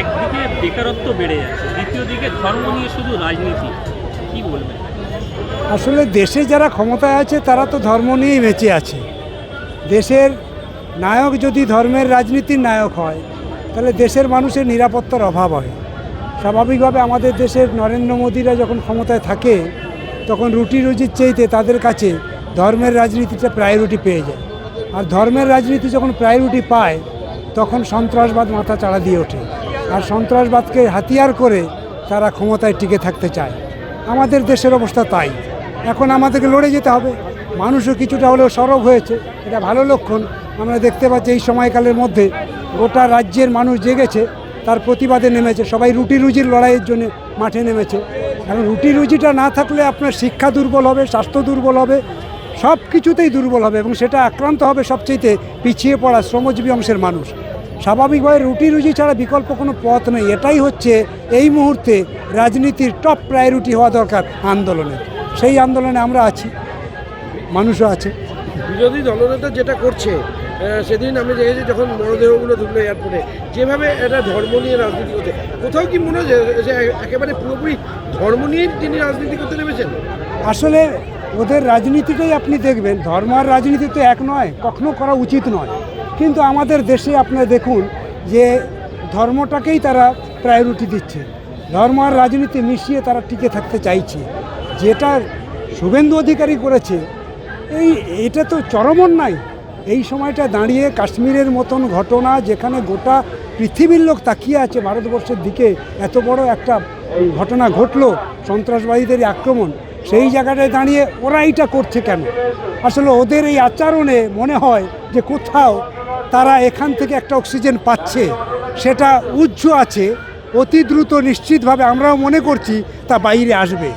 একদিকে বেকারত্ব বেড়ে যাচ্ছে, দ্বিতীয় দিকে ধর্ম নিয়ে শুধু রাজনীতি। কি বলবেন? আসলে দেশে যারা ক্ষমতায় আছে, তারা তো ধর্ম নিয়েই বেঁচে আছে। দেশের নায়ক যদি ধর্মের রাজনীতির নায়ক হয়, তাহলে দেশের মানুষের নিরাপত্তার অভাব হয়। স্বাভাবিকভাবে আমাদের দেশের নরেন্দ্র মোদীরা যখন ক্ষমতায় থাকে, তখন রুটি রুজির চেয়েতে তাদের কাছে ধর্মের রাজনীতিটা প্রায়োরিটি পেয়ে যায়। আর ধর্মের রাজনীতি যখন প্রায়োরিটি পায়, তখন সন্ত্রাসবাদ মাথা চাড়া দিয়ে ওঠে। আর সন্ত্রাসবাদকে হাতিয়ার করে তারা ক্ষমতায় টিকে থাকতে চায়। আমাদের দেশের অবস্থা তাই। এখন আমাদেরকে লড়ে যেতে হবে। মানুষও কিছুটা হলেও সরব হয়েছে। এটা ভালো লক্ষণ। আমরা দেখতে পাচ্ছি এই সময়কালের মধ্যে গোটা রাজ্যের মানুষ জেগেছে, তার প্রতিবাদে নেমেছে। সবাই রুটি রুজির লড়াইয়ের জন্য মাঠে নেমেছে। কারণ রুটি রুজিটা না থাকলে আপনার শিক্ষা দুর্বল হবে, স্বাস্থ্য দুর্বল হবে সব কিছুতেই দুর্বল হবে এবং সেটা আক্রান্ত হবে সবচেয়ে পিছিয়ে পড়া শ্রমজীবী অংশের মানুষ। স্বাভাবিকভাবে রুটি রুজি ছাড়া বিকল্প কোনো পথ নেই। এটাই হচ্ছে এই মুহূর্তে রাজনীতির টপ প্রায়োরিটি হওয়া দরকার আন্দোলনে সেই আন্দোলনে আমরা আছি মানুষও আছে। বিরোধী দলনেতা যেটা করছে সেদিন আমি দেখেছি যখন মরদেহগুলো ঢুকলো এয়ারপোর্টে যেভাবে এটা ধর্ম নিয়ে রাজনীতি করছে। কোথাও কি মনে হচ্ছে যে একেবারে পুরোপুরি ধর্ম নিয়েই তিনি রাজনীতি করতে নেমেছেন? আসলে ওদের রাজনীতিটাই আপনি দেখবেন ধর্ম আর রাজনীতি তো এক নয় কখনো করা উচিত নয়। কিন্তু আমাদের দেশে আপনারা দেখুন যে ধর্মটাকেই তারা প্রায়োরিটি দিচ্ছে। ধর্ম আর রাজনীতি মিশিয়ে তারা টিকে থাকতে চাইছে। যেটা শুভেন্দু অধিকারী করেছে, এই এটা তো চরম নাই এই সময়টা দাঁড়িয়ে কাশ্মীরের মতন ঘটনা যেখানে গোটা পৃথিবীর লোক তাকিয়ে আছে ভারতবর্ষের দিকে, এত বড় একটা ঘটনা ঘটলো, সন্ত্রাসবাদীদের আক্রমণ, সেই জায়গাটায় দাঁড়িয়ে ওরা এইটা করছে কেন? আসলে ওদের এই আচরণে মনে হয় যে কোথাও তারা এখান থেকে একটা অক্সিজেন পাচ্ছে, সেটা উজ্জ্ব আছে, অতি দ্রুত নিশ্চিতভাবে আমরাও মনে করছি তা বাইরে আসবে।